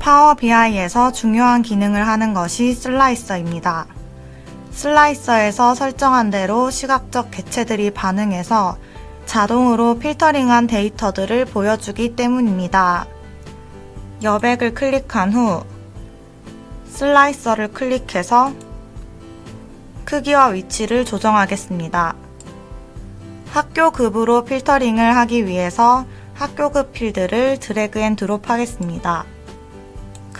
파워 BI에서 중요한 기능을 하는 것이 슬라이서입니다. 슬라이서에서 설정한 대로 시각적 개체들이 반응해서 자동으로 필터링한 데이터들을 보여주기 때문입니다. 여백을 클릭한 후 슬라이서를 클릭해서 크기와 위치를 조정하겠습니다. 학교급으로 필터링을 하기 위해서 학교급 필드를 드래그 앤 드롭 하겠습니다.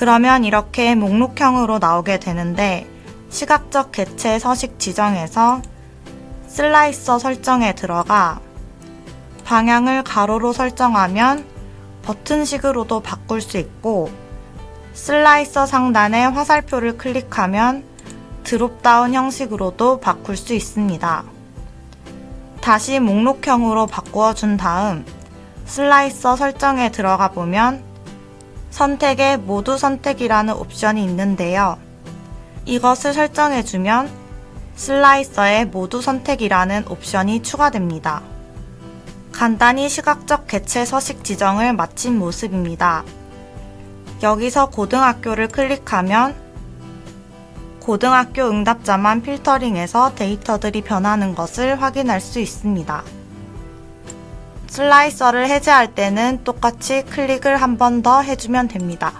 그러면 이렇게 목록형으로 나오게 되는데 시각적 개체 서식 지정에서 슬라이서 설정에 들어가 방향을 가로로 설정하면 버튼식으로도 바꿀 수 있고 슬라이서 상단의 화살표를 클릭하면 드롭다운 형식으로도 바꿀 수 있습니다. 다시 목록형으로 바꾸어 준 다음 슬라이서 설정에 들어가 보면 선택에 모두 선택이라는 옵션이 있는데요. 이것을 설정해 주면 슬라이서에 모두 선택이라는 옵션이 추가됩니다. 간단히 시각적 개체 서식 지정을 마친 모습입니다. 여기서 고등학교를 클릭하면 고등학교 응답자만 필터링해서 데이터들이 변하는 것을 확인할 수 있습니다. 슬라이서를 해제할 때는 똑같이 클릭을 한 번 더 해주면 됩니다.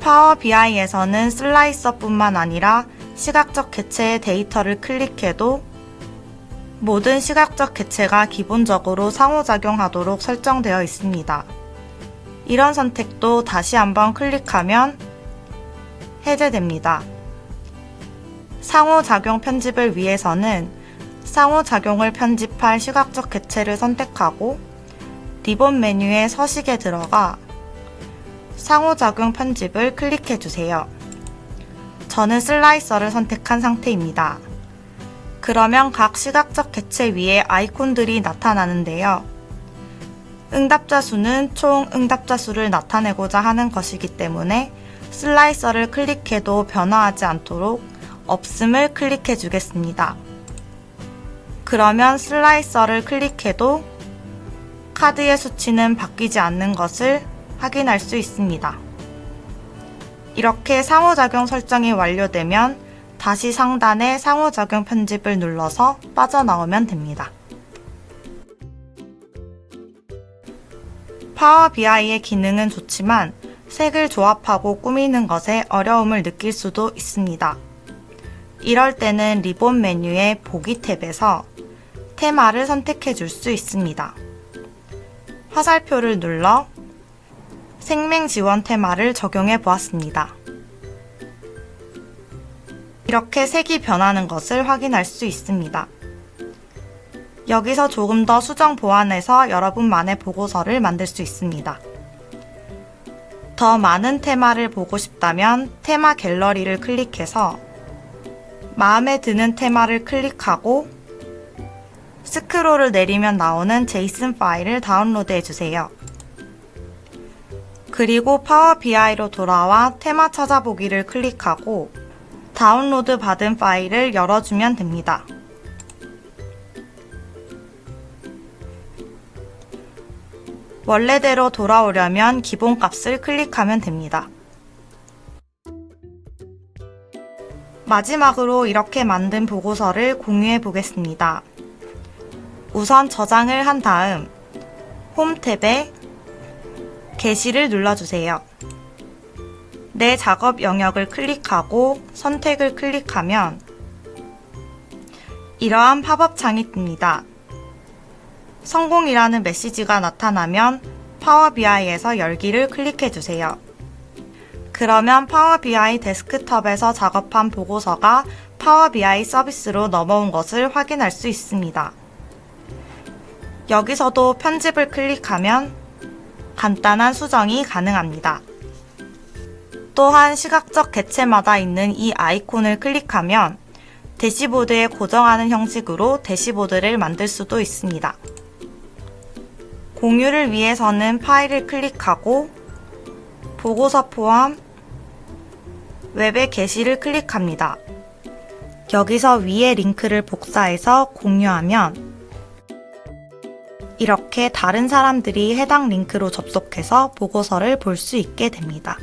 파워 BI에서는 슬라이서뿐만 아니라 시각적 개체의 데이터를 클릭해도 모든 시각적 개체가 기본적으로 상호작용하도록 설정되어 있습니다. 이런 선택도 다시 한번 클릭하면 해제됩니다. 상호작용 편집을 위해서는 상호작용을 편집할 시각적 개체를 선택하고 리본 메뉴의 서식에 들어가 상호작용 편집을 클릭해 주세요. 저는 슬라이서를 선택한 상태입니다. 그러면 각 시각적 개체 위에 아이콘들이 나타나는데요. 응답자 수는 총 응답자 수를 나타내고자 하는 것이기 때문에 슬라이서를 클릭해도 변화하지 않도록 없음을 클릭해 주겠습니다. 그러면 슬라이서를 클릭해도 카드의 수치는 바뀌지 않는 것을 확인할 수 있습니다. 이렇게 상호작용 설정이 완료되면 다시 상단의 상호작용 편집을 눌러서 빠져나오면 됩니다. 파워 BI의 기능은 좋지만 색을 조합하고 꾸미는 것에 어려움을 느낄 수도 있습니다. 이럴 때는 리본 메뉴의 보기 탭에서 테마를 선택해 줄 수 있습니다. 화살표를 눌러 생명 지원 테마를 적용해 보았습니다. 이렇게 색이 변하는 것을 확인할 수 있습니다. 여기서 조금 더 수정 보완해서 여러분만의 보고서를 만들 수 있습니다. 더 많은 테마를 보고 싶다면 테마 갤러리를 클릭해서 마음에 드는 테마를 클릭하고 스크롤을 내리면 나오는 제이슨 파일을 다운로드 해 주세요. 그리고 파워 BI로 돌아와 테마 찾아보기를 클릭하고 다운로드 받은 파일을 열어주면 됩니다. 원래대로 돌아오려면 기본값을 클릭하면 됩니다. 마지막으로 이렇게 만든 보고서를 공유해 보겠습니다. 우선 저장을 한 다음 홈 탭에 게시를 눌러주세요. 내 작업 영역을 클릭하고 선택을 클릭하면 이러한 팝업 창이 뜹니다. 성공이라는 메시지가 나타나면 파워 BI에서 열기를 클릭해 주세요. 그러면 파워 BI 데스크톱에서 작업한 보고서가 파워 BI 서비스로 넘어온 것을 확인할 수 있습니다. 여기서도 편집을 클릭하면 간단한 수정이 가능합니다. 또한 시각적 개체마다 있는 이 아이콘을 클릭하면 대시보드에 고정하는 형식으로 대시보드를 만들 수도 있습니다. 공유를 위해서는 파일을 클릭하고 보고서 포함 웹의 게시를 클릭합니다. 여기서 위에 링크를 복사해서 공유하면 이렇게 다른 사람들이 해당 링크로 접속해서 보고서를 볼 수 있게 됩니다.